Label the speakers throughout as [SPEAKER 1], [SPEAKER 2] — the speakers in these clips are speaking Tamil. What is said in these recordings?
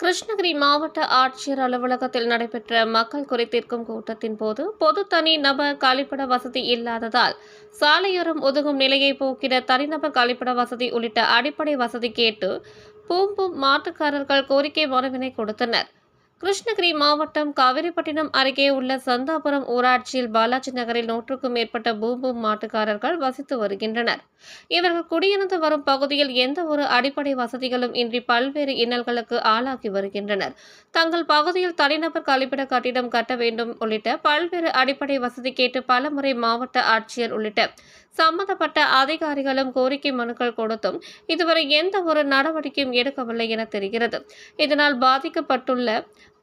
[SPEAKER 1] கிருஷ்ணகிரி மாவட்ட ஆட்சியர் அலுவலகத்தில் நடைபெற்ற மக்கள் குறைதீர்க்கும் கூட்டத்தின் போது பொது தனி நபர் கழிப்பிட வசதி இல்லாததால் சாலையோரம் ஒதுங்கும் நிலையை போக்கிட தனிநபர் கழிப்பிட வசதி உள்ளிட்ட அடிப்படை வசதி கேட்டு பூம்பும் மாட்டுக்காரர்கள் கோரிக்கை மனுவினை கொடுத்தனர். கிருஷ்ணகிரி மாவட்டம் காவிரிப்பட்டினம் அருகே உள்ள சந்தாபுரம் ஊராட்சியில் பாலாஜி நகரில் நூற்றுக்கும் மேற்பட்ட பூம்பூம் மாட்டுக்காரர்கள் வசித்து வருகின்றனர். இவர்கள் குடியிருந்து வரும் பகுதியில் எந்த ஒரு அடிப்படை வசதிகளும் இன்றி பல்வேறு இன்னல்களுக்கு ஆளாகி வருகின்றனர். தங்கள் பகுதியில் தனிநபர் கழிப்பிட கட்டிடம் கட்ட வேண்டும் உள்ளிட்ட பல்வேறு அடிப்படை வசதி கேட்டு பலமுறை மாவட்ட ஆட்சியர் உள்ளிட்ட சம்பந்தப்பட்ட அதிகாரிகளும் கோரிக்கை மனுக்கள் கொடுத்தும் இதுவரை எந்த ஒரு நடவடிக்கையும் எடுக்கவில்லை என தெரிகிறது. இதனால் பாதிக்கப்பட்டுள்ள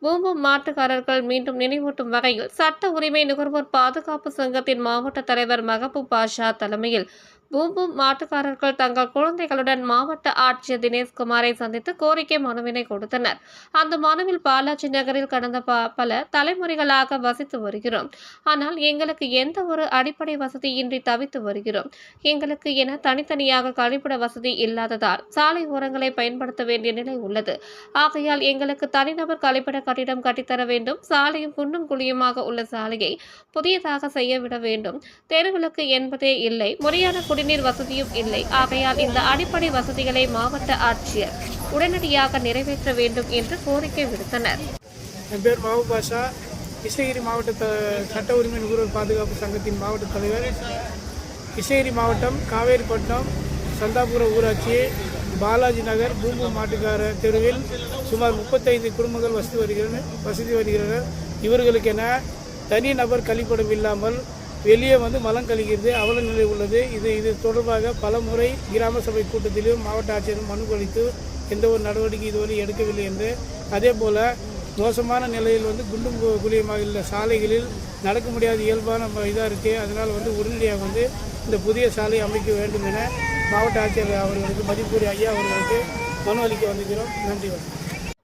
[SPEAKER 1] பூம்பு மாட்டுக்காரர்கள் மீண்டும் நினைவூட்டும் வகையில் சட்ட உரிமை நுகர்வோர் பாதுகாப்பு சங்கத்தின் மாவட்ட தலைவர் மகபூப் பாஷா தலைமையில் பூம்பும் மாட்டுக்காரர்கள் தங்கள் குழந்தைகளுடன் மாவட்ட ஆட்சியர் தினேஷ்குமாரை சந்தித்து கோரிக்கை மனுவினை கொடுத்தனர். அந்த மனுவில் பாலாஜி நகரில் கடந்த ப- பல தலைமுறைகளாக வசித்து வருகிறோம். ஆனால் எங்களுக்கு எந்த ஒரு அடிப்படை வசதியின்றி தவித்து வருகிறோம். எங்களுக்கு என தனித்தனியாக கழிப்பிட வசதி இல்லாததால் சாலை ஓரங்களை பயன்படுத்த வேண்டிய நிலை உள்ளது. ஆகையால் எங்களுக்கு தனிநபர் கழிப்பிட கட்டிடம் கட்டித்தர வேண்டும். சாலையும் குண்டும் குழியுமாக உள்ள சாலையை புதியதாக செய்ய விட வேண்டும். தெருவிளக்கு என்பதே இல்லை. முறையான குடிநீர் வசதியும் இல்லை. ஆகையால் இந்த அடிப்படை வசதிகளை மாவட்ட ஆட்சியர் உடனடியாக நிறைவேற்ற வேண்டும் என்று கோரிக்கை விடுத்தனர்.
[SPEAKER 2] என் பேர் பாபு பாஷா. கிருஷ்ணகிரி மாவட்ட த சட்ட உரிமை நுகர்வோர் பாதுகாப்பு சங்கத்தின் மாவட்ட தலைவர். கிருஷ்ணகிரி மாவட்டம் காவேரிப்பட்டினம் சந்தாபுரம் ஊராட்சி பாலாஜி நகர் பூம்பு மாட்டுக்கார தெருவில் சுமார் முப்பத்தைந்து குடும்பங்கள் வசதி வருகின்றன வசதி வருகிறனர் இவர்களுக்கென தனி நபர் கழிப்பிடம் இல்லாமல் வெளியே வந்து மலம் கழிக்கிறது அவல நிலை உள்ளது. இது இது தொடர்பாக பல முறை கிராம சபை கூட்டத்திலும் மாவட்ட ஆட்சியரும் மனு அளித்து எந்த ஒரு நடவடிக்கை இதுவரை எடுக்கவில்லை என்று. அதே போல் மோசமான நிலையில் வந்து குண்டும் குழியமாக உள்ள சாலைகளில் நடக்க முடியாத இயல்பான இதாக இருக்குது அதனால் வந்து உடனடியாக வந்து இந்த புதிய சாலை அமைக்க வேண்டும் என மாவட்ட ஆட்சியர் அவர்களுக்கு மதிப்புரிய ஐயா அவர்களுக்கு மனு அளிக்க வந்திருக்கிறோம். நன்றி வணக்கம்.